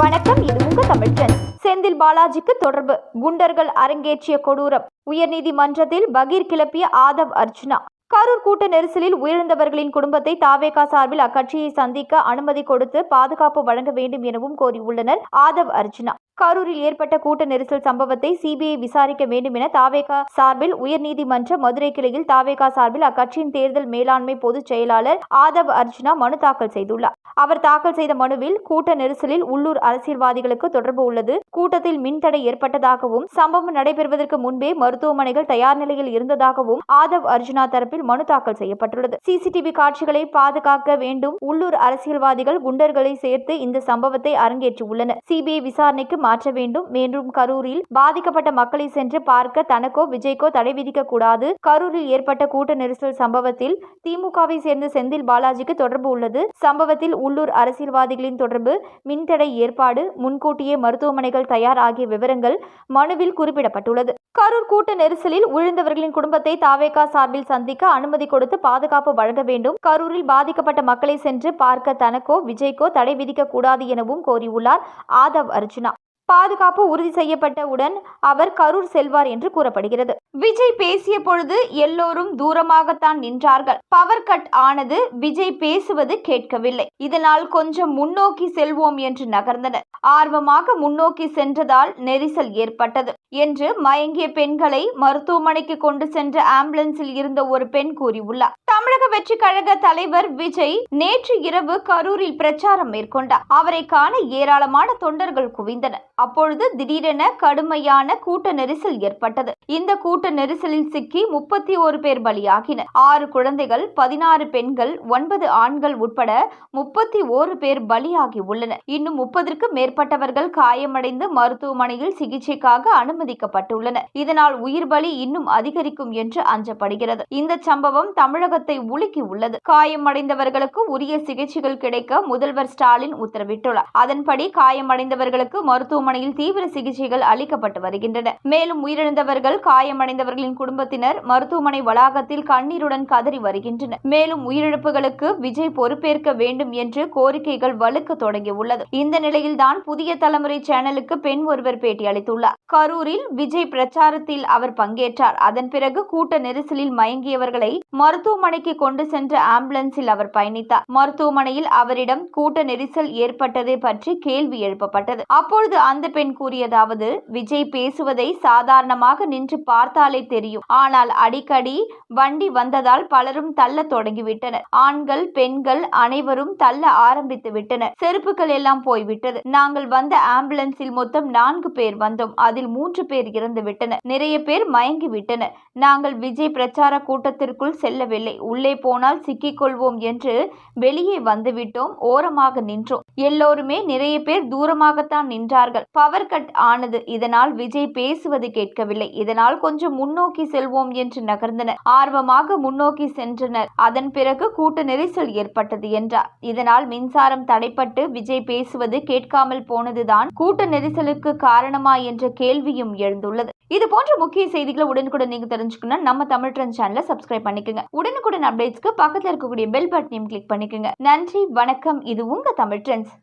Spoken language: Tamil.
வணக்கம் இது உங்க தமிழ்ச்சன் செந்தில் பாலாஜிக்கு தொடர்பு. குண்டர்கள் அரங்கேற்றிய கொடூரம். உயர்நீதிமன்றத்தில் பகீர் கிளப்பிய ஆதவ் அர்ஜுனா. கரூர் கூட்ட நெரிசலில் உயிரிழந்தவர்களின் குடும்பத்தை தாவேகா சார்பில் அக்கட்சியை சந்திக்க அனுமதி கொடுத்து பாதுகாப்பு வழங்க வேண்டும் எனவும் கோரியுள்ளனர் ஆதவ் அர்ஜுனா. கரூரில் ஏற்பட்ட கூட்ட நெரிசல் சம்பவத்தை சிபிஐ விசாரிக்க வேண்டும் என தாவேகா சார்பில் உயர்நீதிமன்ற மதுரை கிளையில் தாவேகா சார்பில் அக்கட்சியின் தேர்தல் மேலாண்மை பொதுச் செயலாளர் ஆதவ் அர்ஜுனா மனு தாக்கல் செய்துள்ளார். அவர் தாக்கல் செய்த மனுவில் கூட்ட நெரிசலில் உள்ளூர் அரசியல்வாதிகளுக்கு தொடர்பு உள்ளது. கூட்டத்தில் மின்தடை ஏற்பட்டதாகவும் சம்பவம் நடைபெறுவதற்கு முன்பே மருத்துவமனைகள் தயார் நிலையில் இருந்ததாகவும் ஆதவ் அர்ஜுனா தரப்பில் மனு தாக்கல் செய்யப்பட்டுள்ளது. சிசிடிவி காட்சிகளை பாதுகாக்க வேண்டும். உள்ளூர் அரசியல்வாதிகள் குண்டர்களை சேர்த்து இந்த சம்பவத்தை அரங்கேற்றியுள்ளனர் சிபிஐ விசாரணைக்கு மாற்ற வேண்டும். மீண்டும் கரூரில் பாதிக்கப்பட்ட மக்களை சென்று பார்க்க தனக்கோ விஜய்க்கோ தடை விதிக்க கூடாது. கரூரில் ஏற்பட்ட கூட்ட நெரிசல் சம்பவத்தில் திமுகவை சேர்ந்த செந்தில் பாலாஜிக்கு தொடர்பு உள்ளது. சம்பவத்தில் உள்ளூர் அரசியல்வாதிகளின் தொடர்பு மின்தடை ஏற்பாடு முன்கூட்டியே மருத்துவமனைகள் தயார் ஆகிய விவரங்கள் மனுவில் குறிப்பிடப்பட்டுள்ளது. கரூர் கூட்ட நெரிசலில் உழுந்தவர்களின் குடும்பத்தை தாவேகா சார்பில் சந்திக்க அனுமதி கொடுத்து பாதுகாப்பு வழங்க வேண்டும். கரூரில் பாதிக்கப்பட்ட மக்களை சென்று பார்க்க தனக்கோ விஜய்க்கோ தடை விதிக்க கூடாது எனவும் கோரியுள்ளார் ஆதவ் அர்ஜுனா. பாதுகாப்பு உறுதி செய்யப்பட்டவுடன் அவர் கரூர் செல்வார் என்று கூறப்படுகிறது. விஜய் பேசிய பொழுது எல்லோரும் தூரமாகத்தான் நின்றார்கள். பவர் கட் ஆனது விஜய் பேசுவது கேட்கவில்லை. இதனால் கொஞ்சம் முன்னோக்கி செல்வோம் என்று நகர்ந்தனர். ஆர்வமாக முன்னோக்கி சென்றதால் நெரிசல் ஏற்பட்டது என்று மயங்கிய பெண்களை மருத்துவமனைக்கு கொண்டு சென்ற ஆம்புலன்ஸில் இருந்த ஒரு பெண் கூறியுள்ளார். தமிழக வெற்றி கழக தலைவர் விஜய் நேற்று இரவு கரூரில் பிரச்சாரம் மேற்கொண்டார். அவரை காண ஏராளமான தொண்டர்கள் குவிந்தனர். அப்பொழுது திடீரென கடுமையான கூட்ட நெரிசல் ஏற்பட்டது. இந்த கூட்ட நெரிசலில் சிக்கி முப்பத்தி ஒரு பேர் பலியாகினர். ஆறு குழந்தைகள் பதினாறு பெண்கள் ஒன்பது ஆண்கள் உட்பட முப்பத்தி ஓரு பேர் பலியாகி உள்ளனர். இன்னும் முப்பதற்கு மேற்பட்டவர்கள் காயமடைந்து மருத்துவமனையில் சிகிச்சைக்காக அனுமதிக்கப்பட்டுள்ளனர். இதனால் உயிர் பலி இன்னும் அதிகரிக்கும் என்று அஞ்சப்படுகிறது. இந்த சம்பவம் தமிழகத்தை உலுக்கி உள்ளது. காயமடைந்தவர்களுக்கு உரிய சிகிச்சைகள் கிடைக்க முதல்வர் ஸ்டாலின் உத்தரவிட்டுள்ளார். அதன்படி காயமடைந்தவர்களுக்கு மருத்துவமனை மருத்துவமனையில் தீவிர சிகிச்சைகள் அளிக்கப்பட்டு வருகின்றன. மேலும் உயிரிழந்தவர்கள் காயமடைந்தவர்களின் குடும்பத்தினர் மருத்துவமனை வளாகத்தில் கண்ணீருடன் கதறி வருகின்றனர். மேலும் உயிரிழப்புகளுக்கு விஜய் பொறுப்பேற்க வேண்டும் என்று கோரிக்கைகள் வலுக்க தொடங்கியுள்ளது. இந்த நிலையில்தான் புதிய தலைமுறை சேனலுக்கு பெண் ஒருவர் பேட்டி அளித்துள்ளார் கரூரில் விஜய் பிரச்சாரத்தில் அவர் பங்கேற்றார். அதன் பிறகு கூட்ட நெரிசலில் மயங்கியவர்களை மருத்துவமனைக்கு கொண்டு சென்ற ஆம்புலன்ஸில் அவர் பயணித்தார். மருத்துவமனையில் அவரிடம் கூட்ட நெரிசல் ஏற்பட்டதை பற்றி கேள்வி எழுப்பப்பட்டது. அப்பொழுது அந்த பெண் கூறியதாவது விஜய் பேசுவதை சாதாரணமாக நின்று பார்த்தாலே தெரியும். ஆனால் அடிக்கடி வண்டி வந்ததால் பலரும் தள்ள தொடங்கிவிட்டனர். ஆண்கள் பெண்கள் அனைவரும் தள்ள ஆரம்பித்து விட்டனர். செருப்புகள் எல்லாம் போய்விட்டது. நாங்கள் வந்த ஆம்புலன்ஸில் மொத்தம் நான்கு பேர் வந்தோம். அதில் மூன்று பேர் இறந்து விட்டனர். நிறைய பேர் மயங்கி விட்டனர். நாங்கள் விஜய் பிரச்சார கூட்டத்திற்குள் செல்லவில்லை. உள்ளே போனால் சிக்கிக்கொள்வோம் என்று வெளியே வந்துவிட்டோம் ஓரமாக நின்றோம். எல்லோருமே நிறைய பேர் தூரமாகத்தான் நின்றார்கள். சொன்னார்கள் பவர் கட் ஆனது. இதனால் விஜய் பேசுவது கேட்கவில்லை. இதனால் கொஞ்சம் முன்னோக்கி செல்வோம் என்று நகர்ந்தனர். ஆர்வமாக முன்னோக்கி சென்றனர். அதன் பிறகு கூட்ட நெரிசல் ஏற்பட்டது என்றார். இதனால் மின்சாரம் தடைப்பட்டு விஜய் பேசுவது கேட்காமல் போனதுதான் கூட்ட நெரிசலுக்கு காரணமா என்ற கேள்வியும் எழுந்துள்ளது. இது போன்ற முக்கிய செய்திகளை உடனுக்குடன் நீங்க தெரிஞ்சுக்கணும் நம்ம தமிழ் ட்ரெண்ட் சேனலை சப்ஸ்கிரைப் பண்ணிக்கோங்க. உடனுக்குடன் அப்டேட்ஸ்க்கு பக்கத்தில் இருக்கக்கூடிய பெல் பட்டனையும் கிளிக் பண்ணிக்கோங்க. நன்றி வணக்கம். இது உங்க தமிழ் ட்ரெண்ட்ஸ்